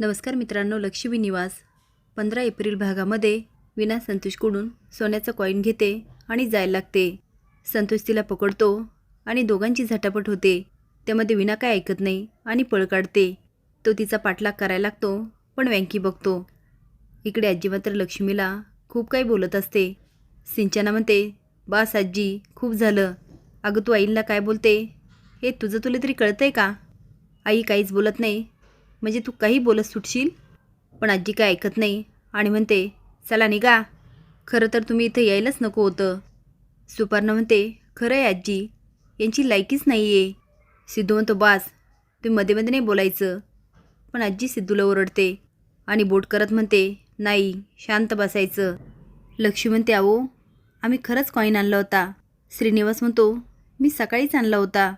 नमस्कार मित्रांनो लक्ष्मी निवास. पंधरा एप्रिल भागामध्ये विना संतोषकडून सोन्याचा कॉईन घेते आणि जायला लागते. संतोष तिला पकडतो आणि दोघांची झटापट होते. त्यामध्ये विना काय ऐकत नाही आणि पळ काढते. तो तिचा पाठलाग करायला लागतो पण व्यंकी बघतो. इकडे आजी मात्र लक्ष्मीला खूप काही बोलत असते. सिंचना म्हणते बास आजी खूप झालं. अगं तू आईला काय बोलते? हे तुझं तुला तरी कळतंय का? आई काहीच बोलत नाही म्हणजे तू काही बोलत सुटशील? पण आजी काय ऐकत नाही. आणि म्हणते चला निघा. खरं तर तुम्ही इथं यायलाच नको होतं. सुपर्णा म्हणते खरं आहे आजी. यांची लायकीच नाही आहे सिद्धू म्हणतो बास. तुम्ही मध्ये मध्ये नाही बोलायचं. पण आजी सिद्धूला ओरडते आणि बोट करत म्हणते नाही शांत बसायचं. लक्ष्मी म्हणते आहो आम्ही खरंच कॉईन आणला होता. श्रीनिवास म्हणतो मी सकाळीच आणला होता.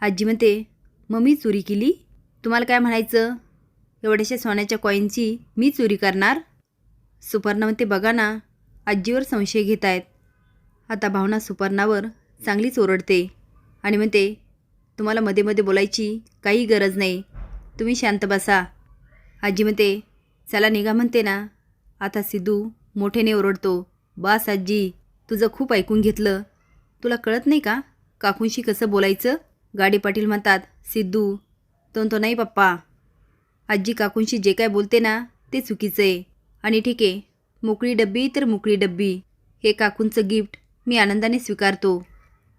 आजी म्हणते मग मी चोरी केली? तुम्हाला काय म्हणायचं? एवढ्याशा सोन्याच्या कॉईनची मी चोरी करणार? सुपर्णा म्हणते बघा ना. आजीवर संशय घेत आहेत आता भावना सुपर्णावर चांगलीच ओरडते आणि म्हणते तुम्हाला मध्ये मध्ये बोलायची काही गरज नाही. तुम्ही शांत बसा. आजी म्हणते चला निघा म्हणते ना. आता सिद्धू मोठ्याने ओरडतो बास आजी तुझं खूप ऐकून घेतलं. तुला कळत नाही का काकूंशी कसं बोलायचं? गाडी पाटील म्हणतात सिद्धू तो तो नाही पप्पा. आजी काकूंशी जे काय बोलते ना ते चुकीचं आहे. आणि ठीक आहे मोकळी डब्बी तर मोकळी डब्बी. हे काकूंचं गिफ्ट मी आनंदाने स्वीकारतो.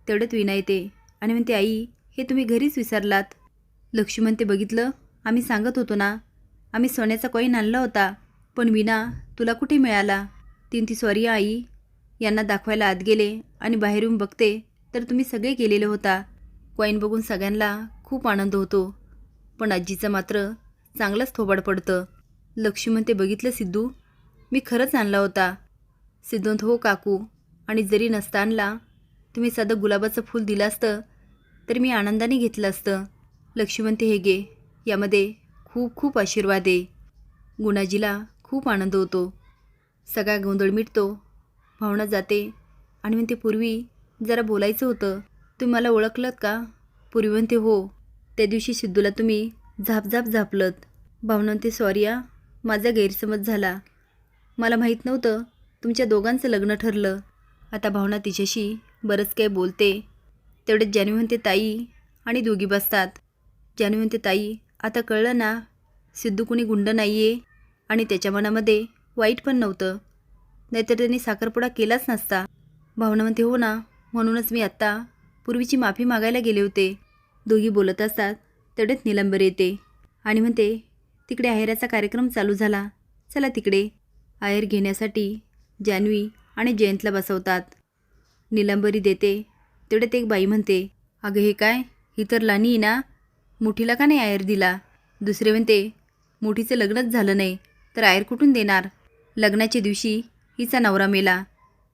तेवढ्यात विना येते आणि म्हणते आई हे तुम्ही घरीच विसरलात. लक्ष्मण ते बघितलं? आम्ही सांगत होतो ना. आम्ही सोन्याचा कॉईन आणला होता पण विना तुला कुठे मिळाला? तीन ती सॉरी आई यांना दाखवायला आत गेले आणि बाहेरून बघते तर तुम्ही सगळे गेलेले होता. कॉईन बघून सगळ्यांना खूप आनंद होतो. पण आजीचं मात्र चांगलंच थोबाड पडतं. लक्ष्मण ते बघितलं सिद्धू? मी खरंच आणला होता. सिद्धूंत हो काकू आणि जरी नसता आणला तुम्ही साधं गुलाबाचं फूल दिलं असतं तर मी आनंदाने घेतलं असतं. लक्ष्मण ते हे गे यामध्ये खूप खूप आशीर्वाद आहे. गुणाजीला खूप आनंद होतो. सगळा गोंधळ मिटतो. भावना जाते. आणि म्हणते पूर्वी जरा बोलायचं होतं. तुम्ही मला ओळखलत का? पूर्वी म्हणते हो. त्या दिवशी सिद्धूला तुम्ही झापझाप झापलत. भावनंती सॉरी आ माझा गैरसमज झाला. मला माहीत नव्हतं तुमच्या दोघांचं लग्न ठरलं. आता भावना तिच्याशी बरंच काही बोलते. तेवढ्यात जान्हवी म्हणते ताई आणि दोघी बसतात. जान्हवी म्हणते ताई आता कळलं ना सिद्धू कुणी गुंड नाही आहे आणि त्याच्या मनामध्ये वाईट पण नव्हतं. नाहीतर त्यांनी साखरपुडा केलाच नसता. भावना म्हणते हो ना म्हणूनच मी आत्ता पूर्वीची माफी मागायला गेले होते. दोघी बोलत असतात. तेवढ्यात निलंबर येते. आणि म्हणते तिकडे आहेराचा कार्यक्रम चालू झाला. चला तिकडे. आहेर घेण्यासाठी जान्हवी आणि जयंतला बसवतात. निलंबरी देते. तेवढ्यात एक बाई म्हणते अगं हे काय? ही तर लानी आहे ना? मुठीला का नाही आयर दिला? दुसरे म्हणते मुठीचं लग्नच झालं नाही तर आयर कुठून देणार? लग्नाच्या दिवशी हिचा नवरा मेला.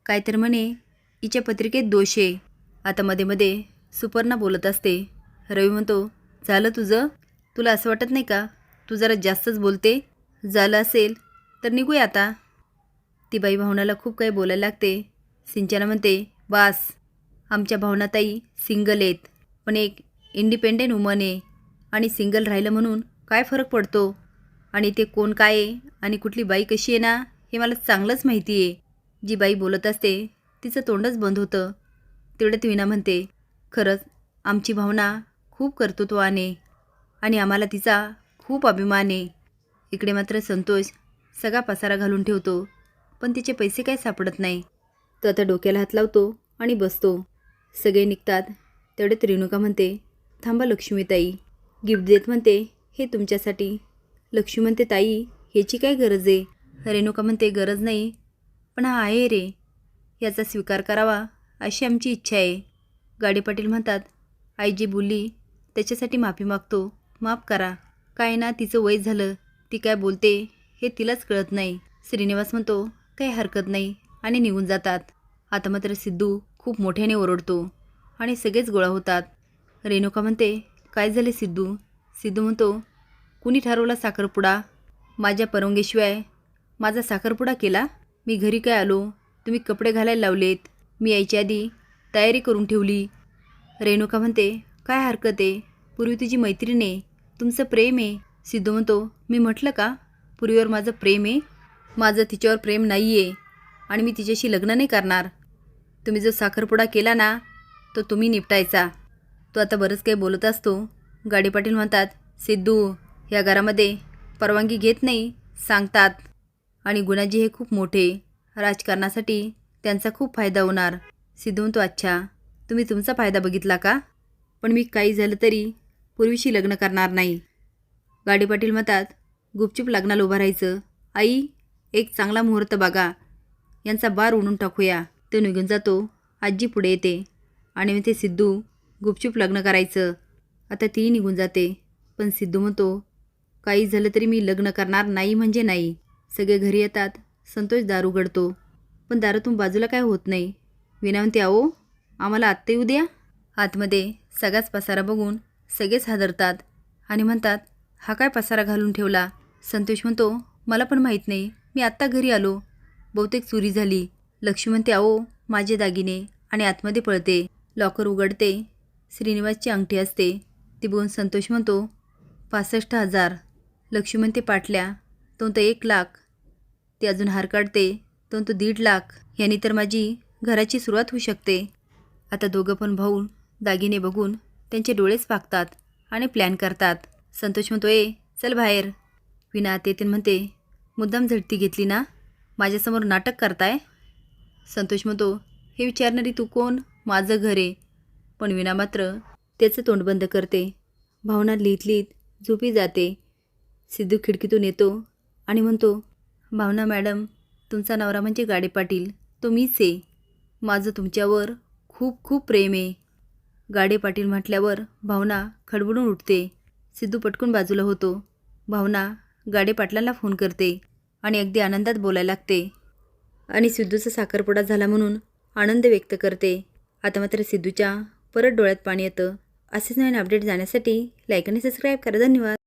काय तर म्हणे हिच्या पत्रिकेत दोष आहे. आता मध्ये मध्ये सुपर्णा बोलत असते. रवी म्हणतो झालं तुझं? तुला असं वाटत नाही का? तू जरा जास्तच बोलते? झालं असेल तर निघूया आता. ती बाई भावनाला खूप काही बोलायला लागते. सिंचना म्हणते बास आमच्या भावनाताई सिंगल आहेत पण एक इंडिपेंडेंट वुमन आहे आणि सिंगल राहिलं म्हणून काय फरक पडतो? आणि ते कोण काय आहे आणि कुठली बाई कशी आहे ना हे मला चांगलंच माहिती आहे. जी बाई बोलत असते तिचं तोंडच बंद होतं. तेवढ्यात विना म्हणते खरंच आमची भावना खूप कर्तृत्वाने आणि आम्हाला तिचा खूप अभिमान. आहे इकडे मात्र संतोष सगळा पसारा घालून ठेवतो पण तिचे पैसे काय सापडत नाही. तो आता डोक्याला हात लावतो आणि बसतो. सगळे निघतात. तेवढ्यात रेणुका म्हणते थांबा लक्ष्मीताई. गिफ्ट देत म्हणते हे तुमच्यासाठी. लक्ष्मी म्हणते ताई ह्याची काय गरज आहे? रेणुका म्हणते गरज नाही पण हा आहे रे. याचा स्वीकार करावा अशी आमची इच्छा आहे. गाडी पाटील म्हणतात आई जी बोलली त्याच्यासाठी माफी मागतो. माफ करा. काय ना तिचं वय झालं. ती काय बोलते हे तिलाच कळत नाही. श्रीनिवास म्हणतो काही हरकत नाही. आणि निघून जातात. आता मात्र सिद्धू खूप मोठ्याने ओरडतो आणि सगळेच गोळा होतात. रेणुका म्हणते काय झाले सिद्धू? सिद्धू म्हणतो कुणी ठरवला साखरपुडा? माझ्या परवानगीशिवाय माझा साखरपुडा केला? मी घरी काय आलो? तुम्ही कपडे घालायला लावलेत. मी यायच्या आधी तयारी करून ठेवली. रेणुका म्हणते काय हरकत आहे? पूर्वी तुझी मैत्रीण आहे. तुमचं प्रेम आहे. सिद्धू म्हणतो मी म्हटलं का? पूर्वीवर माझं प्रेम आहे. माझं तिच्यावर प्रेम नाही आहे आणि मी तिच्याशी लग्न नाही करणार. तुम्ही जो साखरपुडा केला ना तो तुम्ही निपटायचा. तो आता बरंच काही बोलत असतो. गाडी पाटील म्हणतात सिद्धू या घरामध्ये परवानगी घेत नाही सांगतात. आणि गुणाजी हे खूप मोठे. राजकारणासाठी त्यांचा खूप फायदा होणार. सिद्धू म्हणतो अच्छा. तुम्ही तुमचा फायदा बघितला का? पण मी काही झालं तरी पूर्वीशी लग्न करणार नाही. गाडीपाटील म्हणतात गुपचूप लग्नाला उभं राहायचं. आई एक चांगला मुहूर्त बघा. यांचा बार उडून टाकूया. तो निघून जातो. आजी पुढे येते. आणि म्हणते सिद्धू गुपचूप लग्न करायचं. आता तीही निघून जाते. पण सिद्धू म्हणतो काही झालं तरी मी लग्न करणार नाही म्हणजे नाही. सगळे घरी येतात. संतोष दारू उघडतो. पण दारातून बाजूला काय होत नाही. विनवंती म्हणते आहो आम्हाला आत्ता येऊ द्या आतमध्ये सगळाच पसारा बघून सगळेच हादरतात आणि म्हणतात हा काय पसारा घालून ठेवला? संतोष म्हणतो मला पण माहीत नाही. मी आत्ता घरी आलो. बहुतेक चोरी झाली. लक्ष्मी म्हणते आहो माझे दागिने आणि आतमध्ये पळते. लॉकर उघडते. श्रीनिवासची अंगठी असते. ती बघून संतोष म्हणतो पासष्ट हजार. लक्ष्मी म्हणते पाटल्या तो तर एक लाख. ती अजून हार काढते तो तो दीड लाख. यांनी तर माझी घराची सुरुवात होऊ शकते. आता दोघं पण भाऊ दागिने बघून त्यांचे डोळेच पाकतात आणि प्लॅन करतात. संतोष म्हणतो ए चल बाहेर. विना येते म्हणते मुद्दाम झडती घेतली ना? माझ्यासमोर नाटक करताय? संतोष म्हणतो हे विचारणारी तू कोण? माझं घर आहे. पण विना मात्र त्याचं तोंड बंद करते. भावना लिहित लिहित झोपी जाते. सिद्धू खिडकीतून येतो आणि म्हणतो भावना मॅडम तुमचा नवरा म्हणजे गाडे पाटील. तो मीच आहे. माझं तुमच्यावर खूप खूप प्रेम आहे. गाडे पाटील म्हटल्यावर भावना खडबडून उठते. सिद्धू पटकून बाजूला होतो. भावना गाडे पाटलांना फोन करते आणि अगदी आनंदात बोलायला लागते. आणि सिद्धूचा साखरपुडा झाला म्हणून आनंद व्यक्त करते. आता मात्र सिद्धूच्या परत डोळ्यात पाणी येतं. असेच नवीन अपडेट जाण्यासाठी लाईक आणि सबस्क्राईब करा. धन्यवाद.